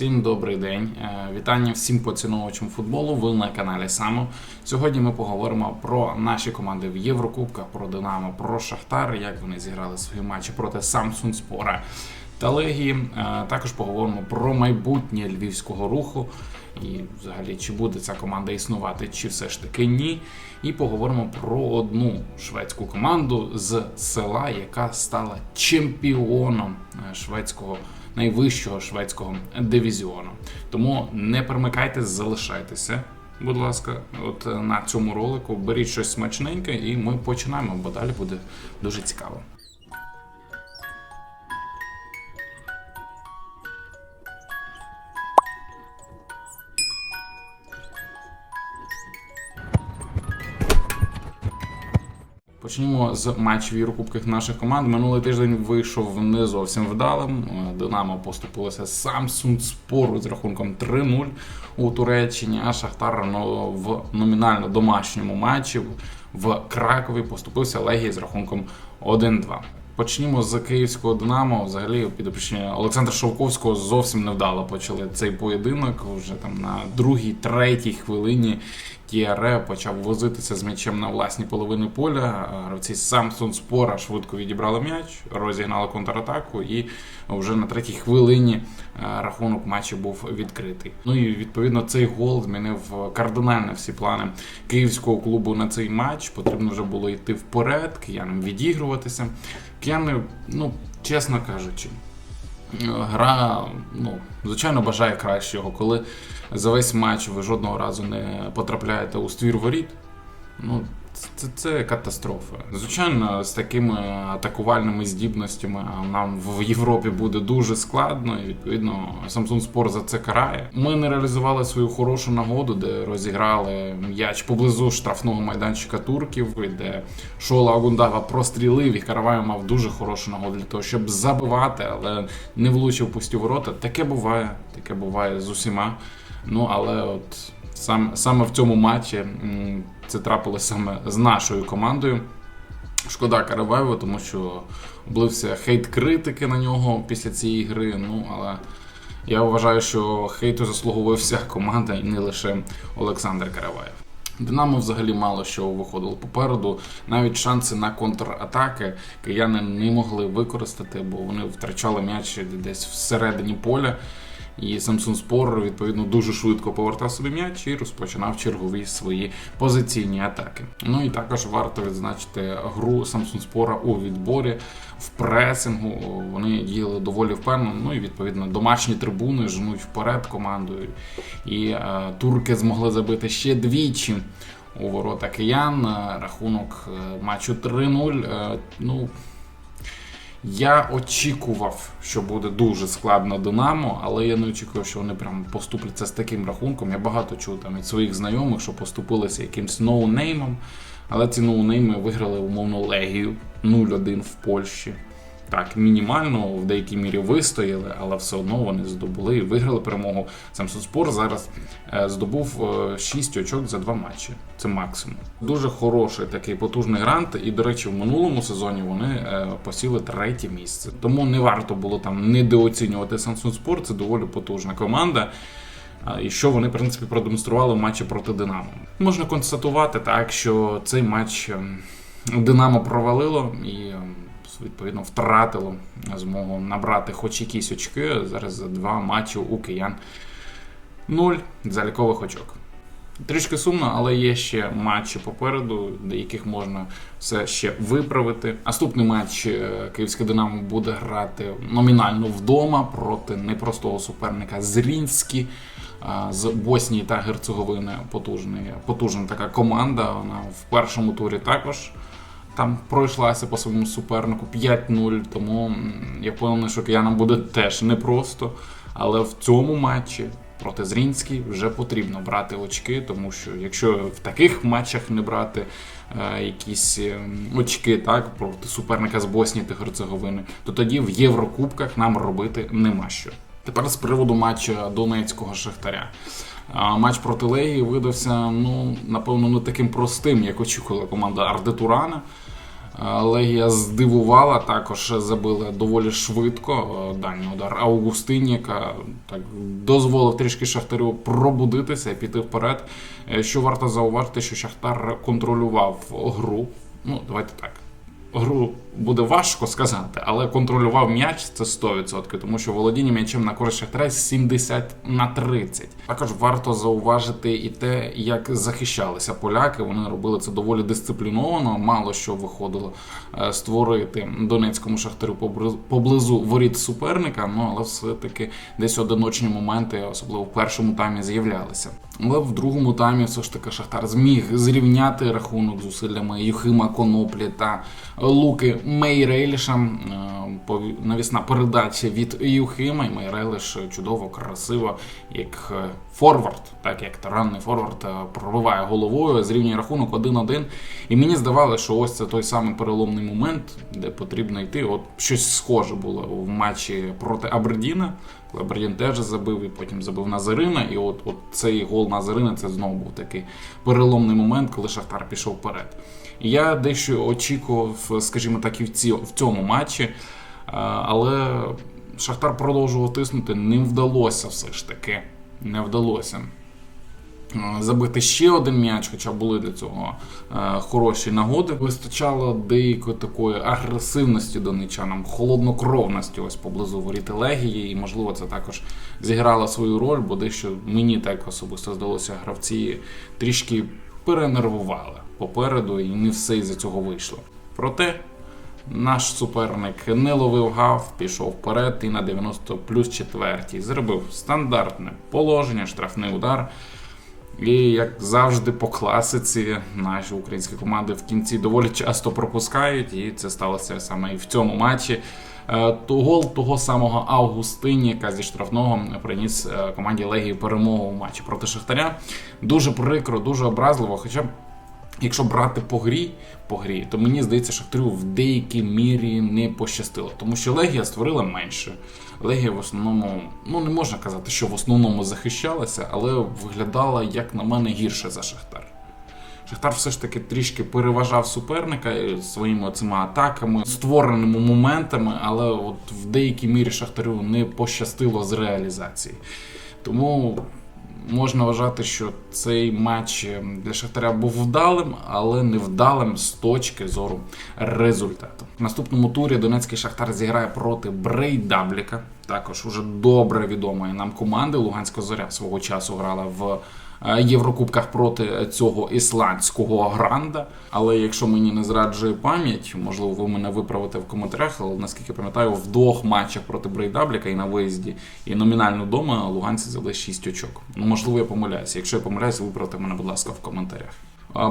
Всім добрий день. Е, Вітання всім поціновувачам футболу. Ви на каналі Само. Сьогодні ми поговоримо про наші команди в Єврокубках, про Динамо, про Шахтар, як вони зіграли свої матчі проти Самсун Спора та Легії. Е, Також поговоримо про майбутнє львівського руху і взагалі чи буде ця команда існувати, чи все ж таки ні. І поговоримо про одну шведську команду з села, яка стала чемпіоном е, шведського найвищого шведського дивізіону. Тому не перемикайте, залишайтеся. Будь ласка, от е, на цьому ролику беріть щось смачненьке, і ми починаємо, бо далі буде дуже цікаво. Почнімо з матчів Єврокубках наших команд. Минулий тиждень вийшов не зовсім вдалим. Е, Динамо поступилося Samsung Спору з рахунком 3-0 у Туреччині, а Шахтар ну, в номінально домашньому матчі в Кракові поступився Легії з рахунком 1-2. Почнімо з київського Динамо. Взагалі підопічні Олександра Шовковського зовсім невдало почали цей поєдинок. Вже там на другій, третій хвилині Тіаре почав возитися з м'ячем на власній половині поля. Гравці Самсон Спора швидко відібрали м'яч, розігнали контратаку, і вже на третій хвилині е, рахунок матчу був відкритий. Ну і відповідно цей гол змінив кардинально всі плани київського клубу на цей матч. Потрібно вже було йти вперед, киянам відігруватися. Кияни, ну чесно кажучи. Гра, ну, звичайно, бажає кращого. Коли за весь матч ви жодного разу не потрапляєте у ствір воріт, ну, це, це катастрофа. Звичайно, з такими атакувальними здібностями нам в Європі буде дуже складно, і відповідно Samsung Sport за це карає. Ми не реалізували свою хорошу нагоду, де розіграли м'яч поблизу штрафного майданчика турків, де Шола Агундава прострілив і Каравай мав дуже хорошу нагоду для того, щоб забивати, але не влучив пусті ворота. Таке буває, таке буває з усіма. Ну але от сам, саме в цьому матчі це трапилося саме з нашою командою. Шкода Караваєва, тому що облився хейт критики на нього після цієї гри. Ну але я вважаю, що хейту заслуговує вся команда і не лише Олександр Караваєв. Динамо взагалі мало що виходило попереду. Навіть шанси на контратаки кияни не могли використати, бо вони втрачали м'яч десь всередині поля. І Samsung Спор відповідно дуже швидко повертав собі м'яч і розпочинав чергові свої позиційні атаки. Ну і також варто відзначити гру Samsung Спора у відборі в пресингу. Вони діяли доволі впевнено. Ну і відповідно домашні трибуни женуть вперед командою. І е, турки змогли забити ще двічі. У ворота киян Е, рахунок е, матчу 3-0. Е, Ну я очікував, що буде дуже складно Динамо, але я не очікував, що вони прям поступляться з таким рахунком. Я багато чув там від своїх знайомих, що поступилися якимсь ноунеймом. Але ці ноунейми виграли умовно Легію 0-1 в Польщі. Так, мінімально в деякій мірі вистояли, але все одно вони здобули і виграли перемогу. Самсун Спор зараз е, здобув 6 очок за два матчі. Це максимум. Дуже хороший такий потужний грант. І, до речі, в минулому сезоні вони е, посіли третє місце. Тому не варто було там недооцінювати Самсун Спор. Це доволі потужна команда. І що вони, в принципі, продемонстрували в матчі проти Динамо. Можна констатувати так, що цей матч ем, Динамо провалило і ем, відповідно втратило змогу набрати хоч якісь очки. Зараз за два матчі у киян нуль залікових очок. Трішки сумно, але є ще матчі попереду, до яких можна все ще виправити. Наступний матч е, Київське Динамо буде грати номінально вдома проти непростого суперника Зрінський а, з Боснії та Герцеговини. Потужний, потужна така команда. Вона в першому турі також там пройшлася по своєму супернику 5-0. Тому я впевнений, що киянам буде теж непросто. Але в цьому матчі проти Зрінський вже потрібно брати очки, тому що якщо в таких матчах не брати е, якісь е, очки так, проти суперника з Боснії та Герцеговини, то тоді в Єврокубках нам робити нема що. Тепер з приводу матча Донецького Шахтаря. Матч проти Легії видався, ну, напевно, не таким простим, як очікувала команда Ардетурана. Легія здивувала, також забили доволі швидко. е, Дальній удар Аугустиніка так дозволив трішки Шахтарю пробудитися і піти вперед. Е, Що варто зауважити, що Шахтар контролював гру. Ну, давайте так. Гру буде важко сказати, але контролював м'яч це 100%, тому що володіння м'ячем на користь Шахтаря 70 на 30. Також варто зауважити і те, як захищалися поляки. Вони робили це доволі дисципліновано. Мало що виходило е, створити донецькому шахтарю поблизу воріт суперника. Ну але все-таки десь одиночні моменти, особливо в першому таймі, з'являлися. Але в другому таймі все ж таки Шахтар зміг зрівняти рахунок зусиллями Юхима Коноплі та Луки Мейрейліша. Е, пові- Навісна передача від Юхима, і Мейрейліш чудово, красиво, як е, форвард, так як таранний форвард е, пробиває головою, зрівнює рахунок 1-1. І мені здавалося, що ось це той самий переломний момент, де потрібно йти. От щось схоже було в матчі проти Абердіна. Коли Абердін теж забив, і потім забив Назарина. І от, от цей гол Назарина це знову був такий переломний момент, коли Шахтар пішов вперед. І я дещо очікував, скажімо так, і в, цьому матчі. Але Шахтар продовжував тиснути. Не вдалося все ж таки. Не вдалося. Е, Забити ще один м'яч, хоча були для цього е, хороші нагоди. Вистачало деякої такої агресивності донечанам, холоднокровності ось поблизу воріти Легії, і можливо це також зіграло свою роль, бо дещо мені так особисто здалося, гравці трішки перенервували попереду, і не все із-за цього вийшло. Проте наш суперник не ловив гав, пішов вперед і на 90 плюс четвертій зробив стандартне положення, штрафний удар. І як завжди, по класиці, наші українські команди в кінці доволі часто пропускають, і це сталося саме і в цьому матчі. Е, то гол того самого Августині, яка зі штрафного приніс е, команді Легії перемогу у матчі проти Шахтаря. Дуже прикро, дуже образливо. Хоча, якщо брати по грі, по грі, то мені здається, Шахтарю в деякій мірі не пощастило, тому що Легія створила менше. Легія в основному, ну не можна казати, що в основному захищалася, але виглядала, як на мене, гірше за Шахтар. Шахтар все ж таки трішки переважав суперника своїми цими атаками, створеними моментами, але от в деякій мірі Шахтарю не пощастило з реалізації. Тому можна вважати, що цей матч е, для Шахтаря був вдалим, але невдалим з точки зору результату. В наступному турі Донецький Шахтар зіграє проти Брейдабліка. Також уже добре відомої нам команди. Луганська зоря свого часу грала в Єврокубках проти цього ісландського гранда. Але якщо мені не зраджує пам'ять, можливо, ви мене виправите в коментарях. Але наскільки пам'ятаю, в двох матчах проти Брейдабліка і на виїзді, і номінально вдома луганці взяли 6 очок. Ну, можливо, я помиляюся. Якщо я помиляюся, виправте мене, будь ласка, в коментарях.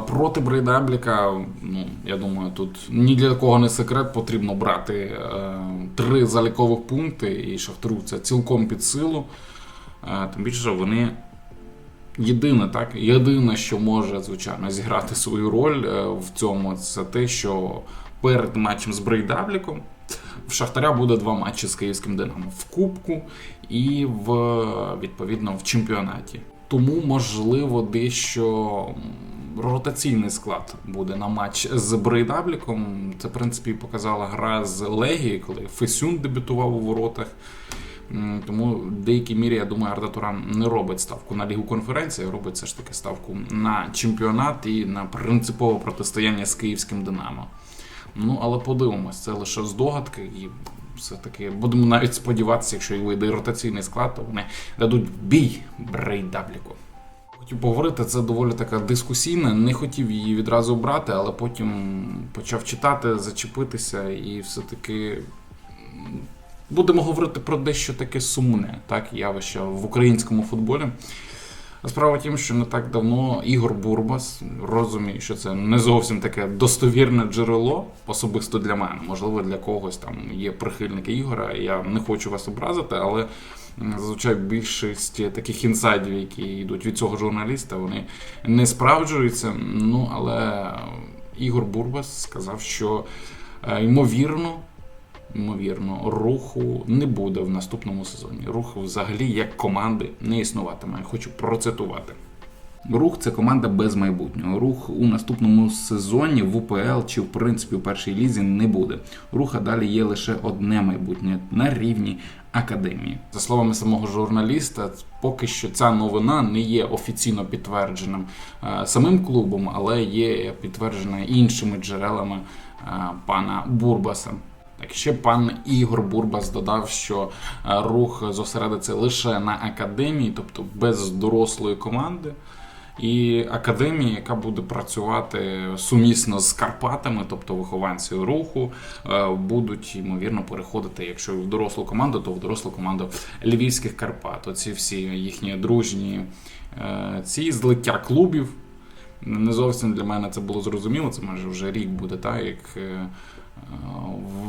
Проти Брейдабліка, ну я думаю, тут ні для кого не секрет, потрібно брати е, три залікових пункти, і Шахтару це цілком під силу. Е, тим більше вони єдине, так, єдине, що може, звичайно, зіграти свою роль е, в цьому, це те, що перед матчем з Брейдабліком в Шахтаря буде два матчі з київським Динамо в Кубку і в відповідно в чемпіонаті. Тому, можливо, дещо ротаційний склад буде на матч з Брейдабліком. Це, в принципі, показала гра з Легії, коли Фесюн дебютував у воротах. Тому в деякій мірі, я думаю, Арда Туран не робить ставку на лігу конференції, робить все ж таки ставку на чемпіонат і на принципове протистояння з київським Динамо. Ну, але подивимось, це лише здогадки, і все-таки будемо навіть сподіватися, якщо і вийде ротаційний склад, то вони дадуть бій Брейдабліку. Хотів поговорити, це доволі така дискусійна. Не хотів її відразу брати, але потім почав читати, зачепитися, і все-таки будемо говорити про дещо таке сумне, так, явище в українському футболі. Справа тім, що не так давно Ігор Бурбас розумію, що це не зовсім таке достовірне джерело, особисто для мене. Можливо, для когось там є прихильники Ігора. Я не хочу вас образити, але зазвичай більшість таких інсайдів, які йдуть від цього журналіста, вони не справджуються. Ну але Ігор Бурбас сказав, що е, ймовірно. Ймовірно, руху не буде в наступному сезоні. Руху взагалі як команди не існуватиме. Хочу процитувати. Рух це команда без майбутнього. Рух у наступному сезоні в УПЛ чи в принципі у першій лізі не буде. Руха далі є лише одне майбутнє на рівні академії. За словами самого журналіста, поки що ця новина не є офіційно підтвердженим е, самим клубом, але є підтверджена іншими джерелами е, пана Бурбаса. Так ще пан Ігор Бурбас додав, що е, рух зосередиться лише на академії, тобто без дорослої команди. І академія, яка буде працювати сумісно з Карпатами, тобто вихованці руху, е, будуть ймовірно переходити, якщо в дорослу команду, то в дорослу команду Львівських Карпат. Оці всі їхні дружні е, ці злиття клубів. Не зовсім для мене це було зрозуміло. Це майже вже рік буде, так, як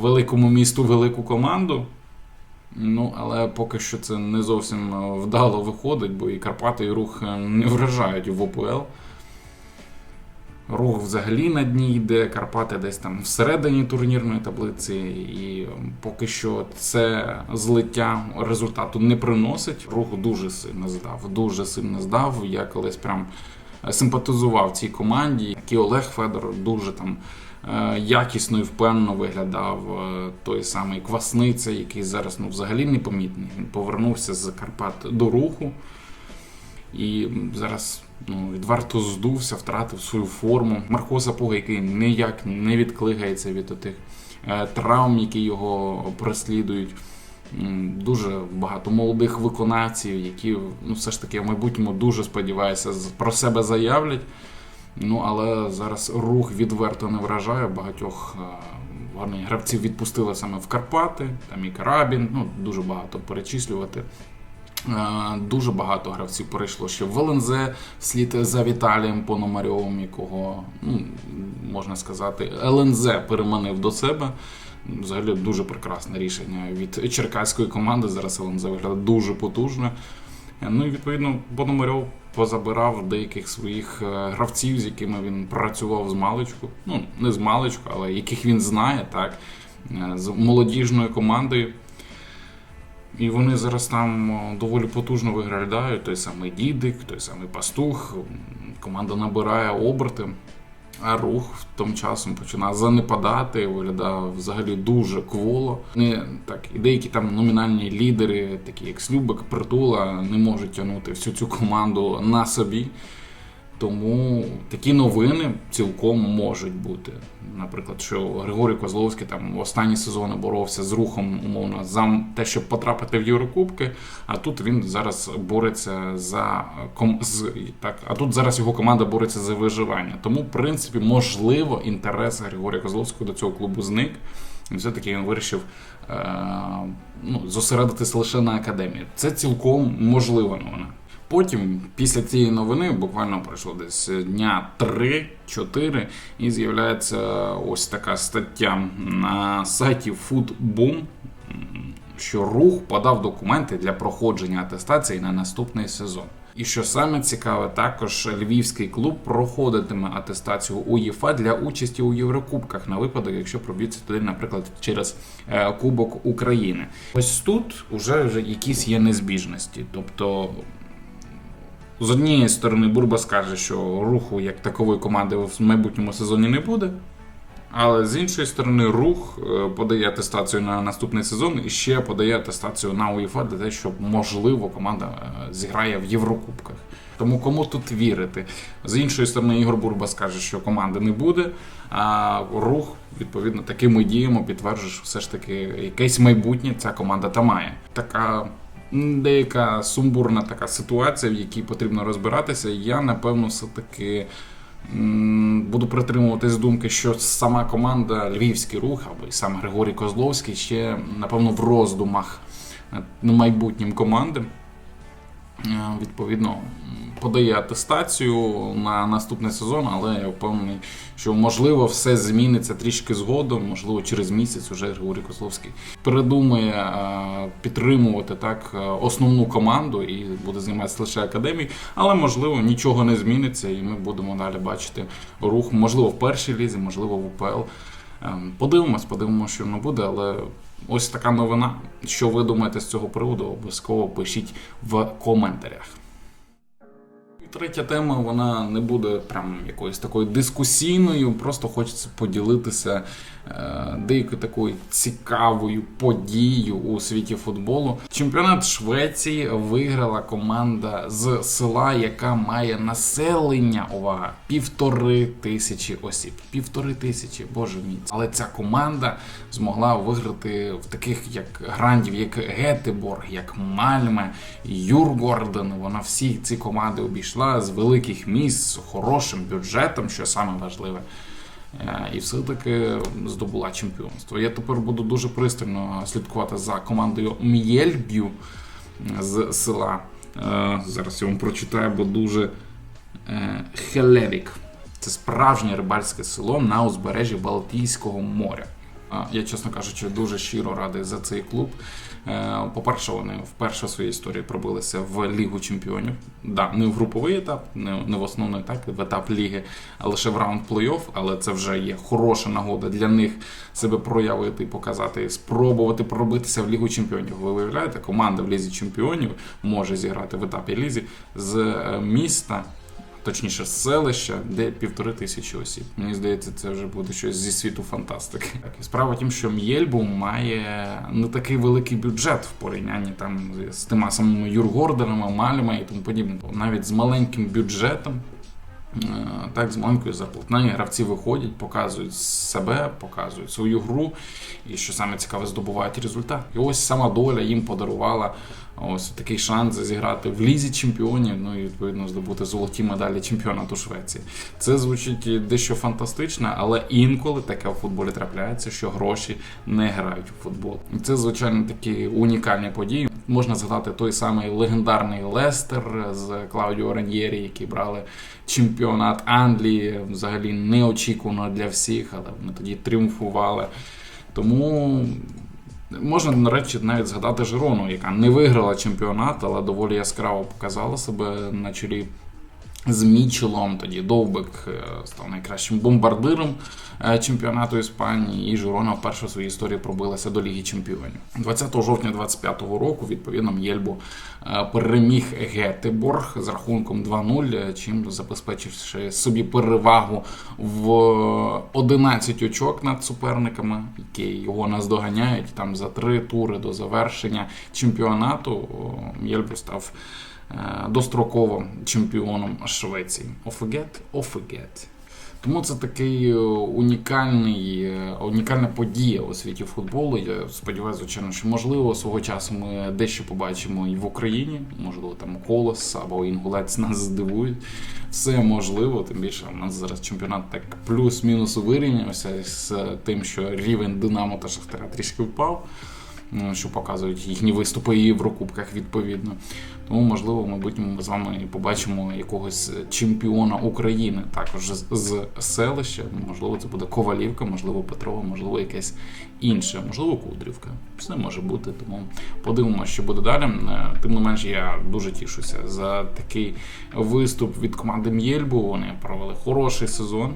великому місту велику команду. Ну, але поки що це не зовсім е, вдало виходить, бо і Карпати, і рух е, не вражають в ОПЛ. Рух взагалі на дні йде, Карпати десь там всередині турнірної таблиці, і поки що це злиття результату не приносить. Рух дуже сильно здав, дуже сильно здав. Я колись прям симпатизував цій команді, і Олег Федор дуже там е, якісно і впевнено виглядав е, той самий Квасниця, який зараз ну, взагалі непомітний. Він повернувся з Карпат до руху. І зараз ну, відверто здувся, втратив свою форму. Марко Сапога, який ніяк не відклигається від тих е, травм, які його преслідують. Дуже багато молодих виконавців, які ну, все ж таки в майбутньому дуже сподіваюся, про себе заявлять. Ну, але зараз рух відверто не вражає. Багатьох е, гарних гравців відпустили саме в Карпати, там і Карабін, ну дуже багато перечислювати. Е, Дуже багато гравців перейшло ще в ЛНЗ вслід за Віталієм Пономарьовим, якого, ну, можна сказати, ЛНЗ переманив до себе. Взагалі дуже прекрасне рішення від черкаської команди. Зараз ЛНЗ виглядає дуже потужно. Е, Ну і відповідно Пономарьов позабирав деяких своїх е, гравців, з якими він працював з маличку. Ну, не з маличку, але яких він знає, так, е, з молодіжною командою. І вони зараз там доволі потужно виглядають. Той самий Дідик, той самий Пастух. Команда набирає оберти, а рух тим часом починав занепадати, виглядав взагалі дуже кволо. Не, так, і деякі там номінальні лідери, такі як Слюбик, Притула, не можуть тягнути всю цю команду на собі. Тому такі новини цілком можуть бути. Наприклад, що Григорій Козловський там в останні сезони боровся з рухом, умовно, за те, щоб потрапити в Єврокубки. А тут він зараз бореться за з... так, а тут зараз його команда бореться за виживання. Тому, в принципі, можливо, інтерес Григорія Козловського до цього клубу зник. І все-таки він вирішив е... ну, зосередитись лише на академії. Це цілком можлива новина. Потім, після цієї новини, буквально пройшло десь дня 3-4, і з'являється ось така стаття на сайті Foodboom, що рух подав документи для проходження атестації на наступний сезон. І що саме цікаве, також львівський клуб проходитиме атестацію УЄФА для участі у Єврокубках на випадок, якщо проб'ється туди, наприклад, через е, Кубок України. Ось тут вже якісь є незбіжності. Тобто з однієї сторони, Бурба скаже, що руху як такової команди в майбутньому сезоні не буде. Але з іншої сторони, рух е, подає атестацію на наступний сезон і ще подає атестацію на УЄФА для того, щоб можливо команда е, зіграє в Єврокубках. Тому кому тут вірити? З іншої сторони, Ігор Бурба скаже, що команди не буде. А рух, відповідно, такими діями підтверджує, що все ж таки якесь майбутнє ця команда та має. Така деяка сумбурна така ситуація, в якій потрібно розбиратися. Я напевно все-таки м, буду притримуватись думки, що сама команда Львівський рух або і сам Григорій Козловський ще напевно в роздумах майбутнім команди. Е, Відповідно, подає атестацію на наступний сезон, але я впевнений, що можливо все зміниться трішки згодом, можливо, через місяць уже Григорій Козловський передумає е, підтримувати так е, основну команду і буде займатися лише академією, але можливо нічого не зміниться, і ми будемо далі бачити рух, можливо, в першій лізі, можливо, в УПЛ. Ем, Подивимось, подивимося, що воно буде, але ось така новина. Що ви думаєте з цього приводу? Обов'язково пишіть в коментарях. Третя тема вона не буде прям якоюсь такою дискусійною, просто хочеться поділитися е, деякою такою цікавою подією у світі футболу. Чемпіонат Швеції виграла команда з села, яка має населення. Увага, півтори тисячі осіб. Півтори тисячі, боже мій. Але ця команда змогла виграти в таких як грандів, як Гетеборг, як Мальме, Юргорден. Вона всі ці команди обійшла з великих міст з хорошим бюджетом, що саме важливе. Е, І все-таки здобула чемпіонство. Я тепер буду дуже пристально слідкувати за командою М'єльбю з села. Е, Зараз я вам прочитаю, бо дуже е, Хелевік. Це справжнє рибальське село на узбережжі Балтійського моря. Я, чесно кажучи, дуже щиро радий за цей клуб. Е, По-перше, вони вперше в своїй історії пробилися в Лігу Чемпіонів. Да, не в груповий етап, не, не в основний етап, в етап ліги, а лише в раунд плей-офф, але це вже є хороша нагода для них себе проявити, показати, спробувати пробитися в Лігу Чемпіонів. Ви виявляєте, команда в Лізі Чемпіонів може зіграти в етапі лізі з е, міста. Точніше, селища, де півтори тисячі осіб. Мені здається, це вже буде щось зі світу фантастики. Так, і справа тім, що М'єльбу має не такий великий бюджет в порівнянні там з тими самими Юргорденами, Мальма і тому подібне. Навіть з маленьким бюджетом. Е, Так, з маленькою зарплатнею гравці виходять, показують себе, показують свою гру, і що саме цікаве, здобувають результат. І ось сама доля їм подарувала ось такий шанс зіграти в лізі чемпіонів, ну і відповідно здобути золоті медалі чемпіонату Швеції. Це звучить дещо фантастично, але інколи таке в футболі трапляється, що гроші не грають у футбол. І це звичайно такі унікальні події. Можна згадати той самий легендарний Лестер з Клаудіо Раньєрі, які брали чемпіонат Англії, взагалі неочікувано для всіх, але вони тоді тріумфували. Тому можна, нарешті навіть згадати Жирону, яка не виграла чемпіонат, але доволі яскраво показала себе на чолі з Мічелом. Тоді Довбик е, став найкращим бомбардиром е, чемпіонату Іспанії, і Жирона вперше в своїй історії пробилася до Ліги Чемпіонів. 20 жовтня 25-го року, відповідно, М'єльбу е, переміг Гетеборг з рахунком 2-0, е, чим забезпечивши собі перевагу в 11 очок над суперниками, які його наздоганяють там за три тури до завершення чемпіонату. о, М'єльбу став достроково чемпіоном Швеції. Офігет? Офігет. Тому це такий е, унікальний, е, унікальна подія у світі футболу. Я сподіваюся, звичайно, що можливо свого часу ми дещо побачимо і в Україні. Можливо, там колос або інгулець нас здивують. Все можливо, тим більше у нас зараз чемпіонат так плюс-мінус вирівнявся з тим, що рівень Динамо та Шахтаря трішки впав. Ну, Що показують їхні виступи і в Єврокубках відповідно. Тому, можливо, в майбутньому ми з вами побачимо якогось чемпіона України також з- селища. Можливо, це буде Ковалівка, можливо, Петрова, можливо, якесь інше, можливо, Кудрівка. Все може бути. Тому подивимося, що буде далі. Е, Тим не менш, я дуже тішуся за такий виступ від команди М'єльбу. Вони провели хороший сезон.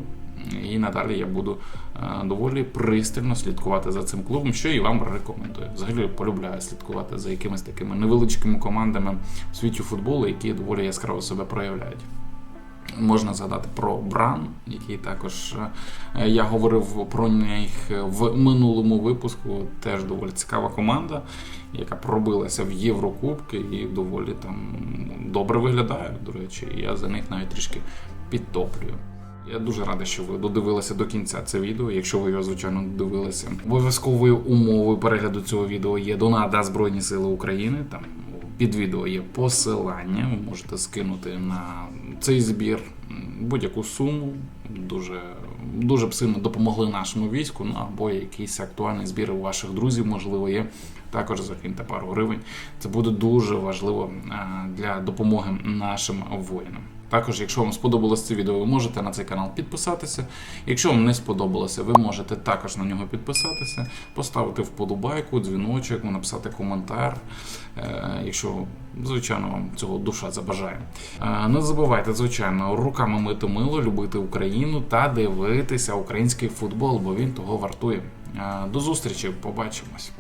І надалі я буду е, доволі пристально слідкувати за цим клубом, що і вам рекомендую. Взагалі полюбляю слідкувати за якимись такими невеличкими командами в світі футболу, які доволі яскраво себе проявляють. Можна згадати про Бран, який також е, я говорив про них в минулому випуску. Теж доволі цікава команда, яка пробилася в Єврокубки і доволі там добре виглядає. До речі, я за них навіть трішки підтоплюю. Я дуже радий, що ви додивилися до кінця це відео. Якщо ви його звичайно додивилися, обов'язковою умовою перегляду цього відео є донат на Збройні Сили України. Там під відео є посилання. Ви можете скинути на цей збір будь-яку суму. Дуже дуже б сильно допомогли нашому війську. Ну або якийсь актуальний збір у ваших друзів, можливо, є. Також закиньте пару гривень. Це буде дуже важливо е, для допомоги нашим воїнам. Також, якщо вам сподобалось це відео, ви можете на цей канал підписатися. Якщо вам не сподобалося, ви можете також на нього підписатися, поставити вподобайку, дзвіночок, написати коментар, е, якщо, звичайно, вам цього душа забажає. Е, Не забувайте, звичайно, руками мити мило, любити Україну та дивитися український футбол, бо він того вартує. Е, До зустрічі, побачимось.